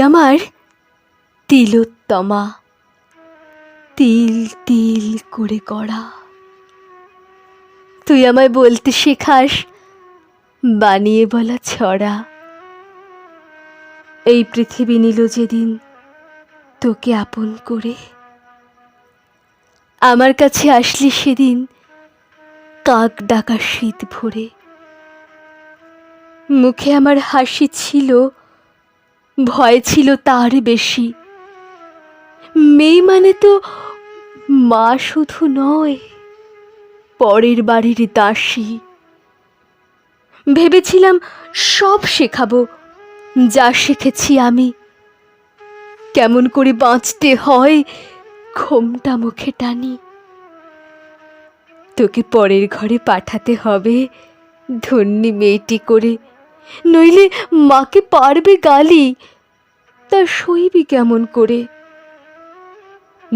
আমার তিলোত্তমা। তিল তিল করে করা তুই আমায় বলতে শেখাস, বানিয়ে বলা ছড়া। এই পৃথিবী নিল যেদিন তোকে আপন করে। আমার কাছে আসলি সেদিন কাক ডাকা শীত ভরে। মুখে আমার হাসি ছিল ভয় ছিল তার বেশি। মেয়ে মানে তো মা শুধু নয়, পরের বাড়ির দাসী। ভেবেছিলাম সব শেখাবো, যা শিখেছি আমি। কেমন করে বাঁচতে হয় ঘোমটা মুখে টানি। তোকে পরের ঘরে পাঠাতে হবে, ধন্যী মেয়েটি করে, নইলে মাকে পারবে গালি। তা সইবি কেমন করে?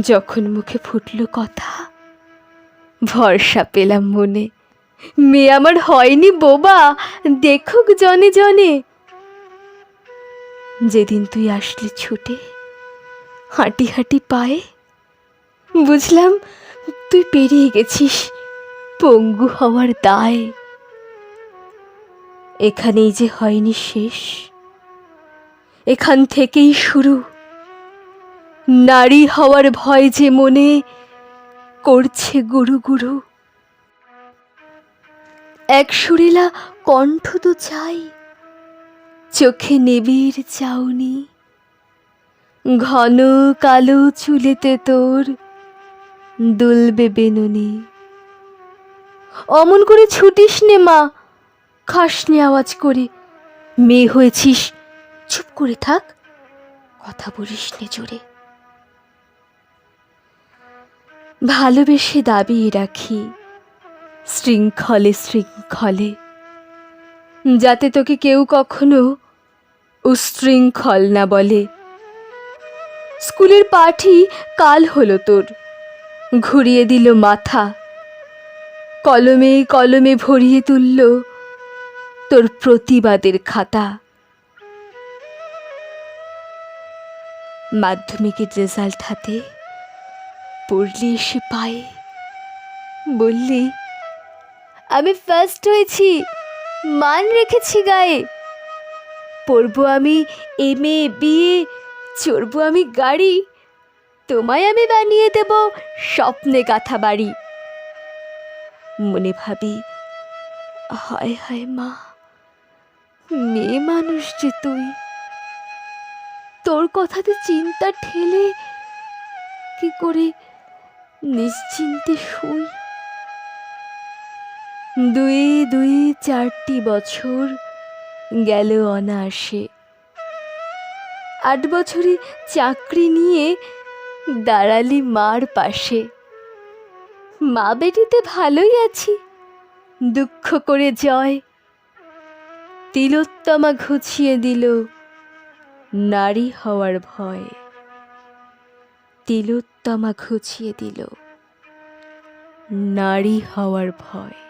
যখন মুখে ফুটল কথা, ভরসা পেলাম মনে। মেয়ে আমার হয়নি বোবা, দেখুক জনে জনে। যেদিন তুই আসলি ছুটে, হাঁটি হাঁটি পায়ে, বুঝলাম তুই পেরিয়ে গেছিস পঙ্গু হওয়ার দায়। এখানেই যে হয়নি শেষ। এখান থেকেই শুরু। নারী হওয়ার ভয় যে মনে করছে গুরু গুরু। এক সুরেলা কণ্ঠ তো চাই, চোখে নিবিড় চাউনি। ঘন কালো চুলেতে তোর দুলবে বেনুনি। অমন করে ছুটিস নে মা, খাসনি আওয়াজ করে, মেয়ে হয়েছিস চুপ করে থাক। কথা বলিস নে জোরে। ভালোবেসে দাবিয়ে রাখি, শৃঙ্খলে শৃঙ্খলে, যাতে তোকে কেউ কখনো উশৃঙ্খল না বলে। স্কুলের পাঠই কাল হলো তোর, ঘুরিয়ে দিল মাথা, কলমে কলমে ভরিয়ে তুলল তোর প্রতিবাদের খাতা। মাধ্যমিকের রেজাল্ট হাতে পড়লি এসে পায়ে। বললি, আমি ফার্স্ট হয়েছি, মান রেখেছি গায়ে। পড়ব আমি এম এ বিয়ে চড়বো আমি গাড়ি। তোমায় আমি বানিয়ে দেব স্বপ্নে গাথা বাড়ি। মনে ভাবি, হায় হায় মা, মেয়ে মানুষ যে তুই। তোর কথাতে চিন্তা ঠেলে কি করে নিশ্চিন্তে শুই? দুই দুই চারটি বছর গেল অনায়াসে। আট বছরে চাকরি নিয়ে দাঁড়ালি মার পাশে। মা বেটিতে ভালোই আছি, দুঃখ করে জয়। তিলোত্তমা ঘুচিয়ে দিল নারী হওয়ার ভয়। তিলোত্তমা ঘুচিয়ে দিল নারী হওয়ার ভয়।